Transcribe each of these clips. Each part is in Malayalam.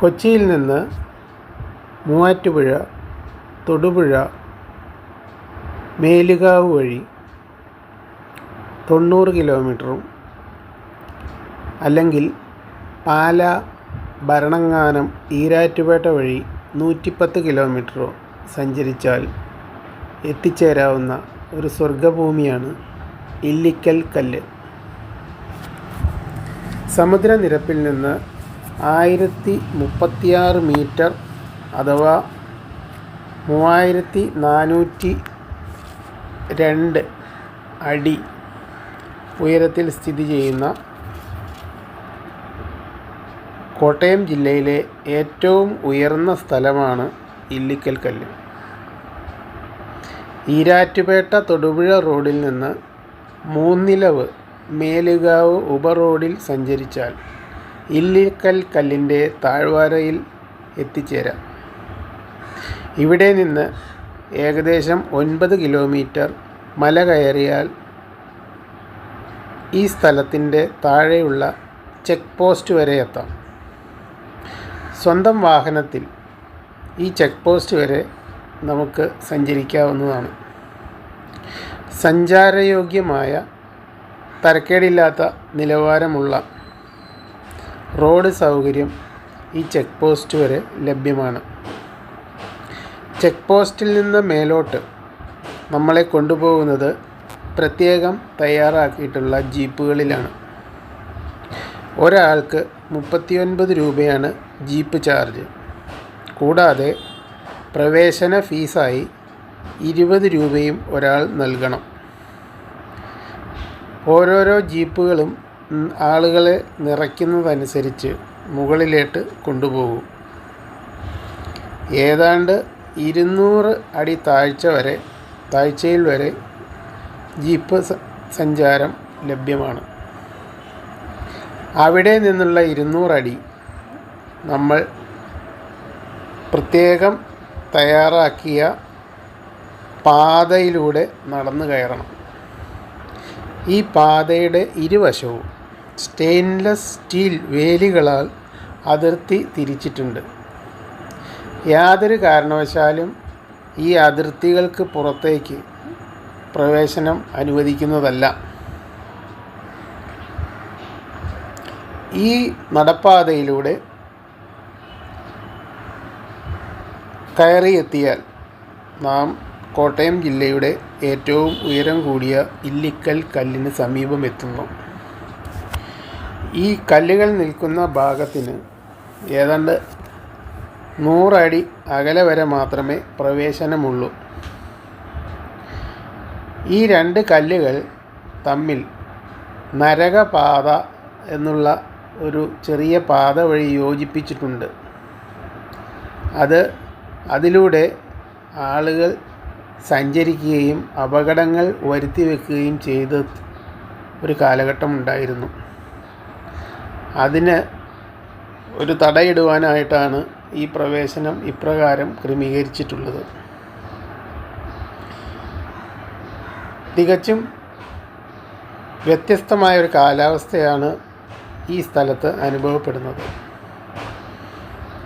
കൊച്ചിയിൽ നിന്ന് മൂവാറ്റുപുഴ തൊടുപുഴ മേലുകാവ് വഴി തൊണ്ണൂറ് കിലോമീറ്ററും അല്ലെങ്കിൽ പാല ഭരണങ്ങാനം ഈരാറ്റുപേട്ട വഴി നൂറ്റിപ്പത്ത് കിലോമീറ്ററോ സഞ്ചരിച്ചാൽ എത്തിച്ചേരാവുന്ന ഒരു സ്വർഗഭൂമിയാണ് ഇല്ലിക്കൽ കല്ല്. സമുദ്രനിരപ്പിൽ നിന്ന് ആയിരത്തി മുപ്പത്തിയാറ് മീറ്റർ അഥവാ മൂവായിരത്തി നാനൂറ്റി രണ്ട് അടി ഉയരത്തിൽ സ്ഥിതി ചെയ്യുന്ന കോട്ടയം ജില്ലയിലെ ഏറ്റവും ഉയർന്ന സ്ഥലമാണ് ഇല്ലിക്കൽ കല്ല്. ഈരാറ്റുപേട്ട തൊടുപുഴ റോഡിൽ നിന്ന് മൂന്നിലവ് മേലുകാവ് ഉപ റോഡിൽ സഞ്ചരിച്ചാൽ ഇല്ലിക്കൽ കല്ലിന്റെ താഴ്വാരയിൽ എത്തിച്ചേരാം. ഇവിടെ നിന്ന് ഏകദേശം ഒൻപത് കിലോമീറ്റർ മല കയറിയാൽ ഈ സ്ഥലത്തിന്റെ താഴെയുള്ള ചെക്ക് പോസ്റ്റ് വരെ എത്താം. സ്വന്തം വാഹനത്തിൽ ഈ ചെക്ക് പോസ്റ്റ് വരെ നമുക്ക് സഞ്ചരിക്കാവുന്നതാണ്. സഞ്ചാരയോഗ്യമായ തരക്കേടില്ലാത്ത നിലവാരമുള്ള റോഡ് സൗകര്യം ഈ ചെക്ക് പോസ്റ്റ് വരെ ലഭ്യമാണ്. ചെക്ക് പോസ്റ്റിൽ നിന്ന് മേലോട്ട് നമ്മളെ കൊണ്ടുപോകുന്നത് പ്രത്യേകം തയ്യാറാക്കിയിട്ടുള്ള ജീപ്പുകളിലാണ്. ഒരാൾക്ക് മുപ്പത്തിയൊൻപത് രൂപയാണ് ജീപ്പ് ചാർജ്. കൂടാതെ പ്രവേശന ഫീസായി ഇരുപത് രൂപയും ഒരാൾ നൽകണം. ഓരോരോ ജീപ്പുകളും ആളുകളെ നിറയ്ക്കുന്നതനുസരിച്ച് മുകളിലേട്ട് കൊണ്ടുപോകും. ഏതാണ്ട് ഇരുന്നൂറ് അടി താഴ്ച വരെ താഴ്ചയിൽ വരെ ജീപ്പ് സഞ്ചാരം ലഭ്യമാണ്. അവിടെ നിന്നുള്ള ഇരുന്നൂറടി നമ്മൾ പ്രത്യേകം തയ്യാറാക്കിയ പാതയിലൂടെ നടന്നു കയറണം. ഈ പാതയുടെ ഇരുവശവും സ്റ്റെയിൻലെസ് സ്റ്റീൽ വേലികളാൽ അതിർത്തി തിരിച്ചിട്ടുണ്ട്. യാതൊരു കാരണവശാലും ഈ അതിർത്തികൾക്ക് പുറത്തേക്ക് പ്രവേശനം അനുവദിക്കുന്നതല്ല. ഈ നടപ്പാതയിലൂടെ കയറിയെത്തിയാൽ നാം കോട്ടയം ജില്ലയുടെ ഏറ്റവും ഉയരം കൂടിയ ഇല്ലിക്കൽ കല്ലിന് സമീപം എത്തുന്നു. ഈ കല്ലുകൾ നിൽക്കുന്ന ഭാഗത്തിന് ഏതാണ്ട് നൂറടി അകലെ വരെ മാത്രമേ പ്രവേശനമുള്ളൂ. ഈ രണ്ട് കല്ലുകൾ തമ്മിൽ നരകപാത എന്നുള്ള ഒരു ചെറിയ പാത വഴി യോജിപ്പിച്ചിട്ടുണ്ട്. അത് അതിലൂടെ ആളുകൾ സഞ്ചരിക്കുകയും അപകടങ്ങൾ വരുത്തി വെക്കുകയും ചെയ്ത ഒരു കാലഘട്ടം ഉണ്ടായിരുന്നു അതിന് ഒരു തടയിടുവാനായിട്ടാണ് ഈ പ്രവേശനം ഇപ്രകാരം ക്രമീകരിച്ചിട്ടുള്ളത്. തികച്ചും വ്യത്യസ്തമായ ഒരു കാലാവസ്ഥയാണ് ഈ സ്ഥലത്ത് അനുഭവപ്പെടുന്നത്.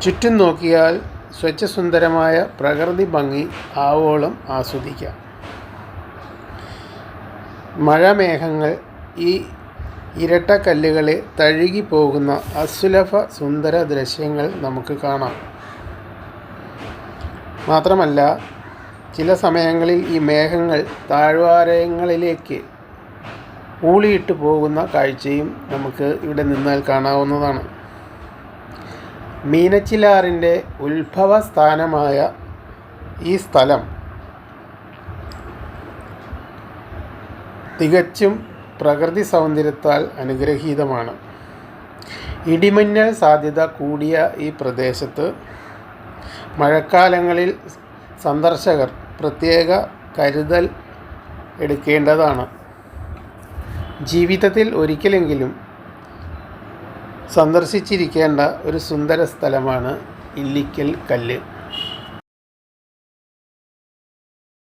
ചുറ്റും നോക്കിയാൽ സ്വച്ഛസുന്ദരമായ പ്രകൃതി ഭംഗി ആവോളം ആസ്വദിക്കാം. മഴമേഘങ്ങൾ ഈ ഇരട്ടക്കല്ലുകളെ തഴുകി പോകുന്ന അസുലഭ സുന്ദര ദൃശ്യങ്ങൾ നമുക്ക് കാണാം. മാത്രമല്ല ചില സമയങ്ങളിൽ ഈ മേഘങ്ങൾ താഴ്വാരങ്ങളിലേക്ക് ഊളിയിട്ട് പോകുന്ന കാഴ്ചയും നമുക്ക് ഇവിടെ നിന്നാൽ കാണാവുന്നതാണ്. മീനച്ചിലാറിന്റെ ഉത്ഭവ സ്ഥാനമായ ഈ സ്ഥലം തികച്ചും പ്രകൃതി സൗന്ദര്യത്താൽ അനുഗ്രഹീതമാണ്. ഇടിമിന്നൽ സാധ്യത കൂടിയ ഈ പ്രദേശത്ത് മഴക്കാലങ്ങളിൽ സന്ദർശകർ പ്രത്യേക കരുതൽ എടുക്കേണ്ടതാണ്. ജീവിതത്തിൽ ഒരിക്കലെങ്കിലും സന്ദർശിച്ചിരിക്കേണ്ട ഒരു സുന്ദര സ്ഥലമാണ് ഇല്ലിക്കൽ കല്ല്.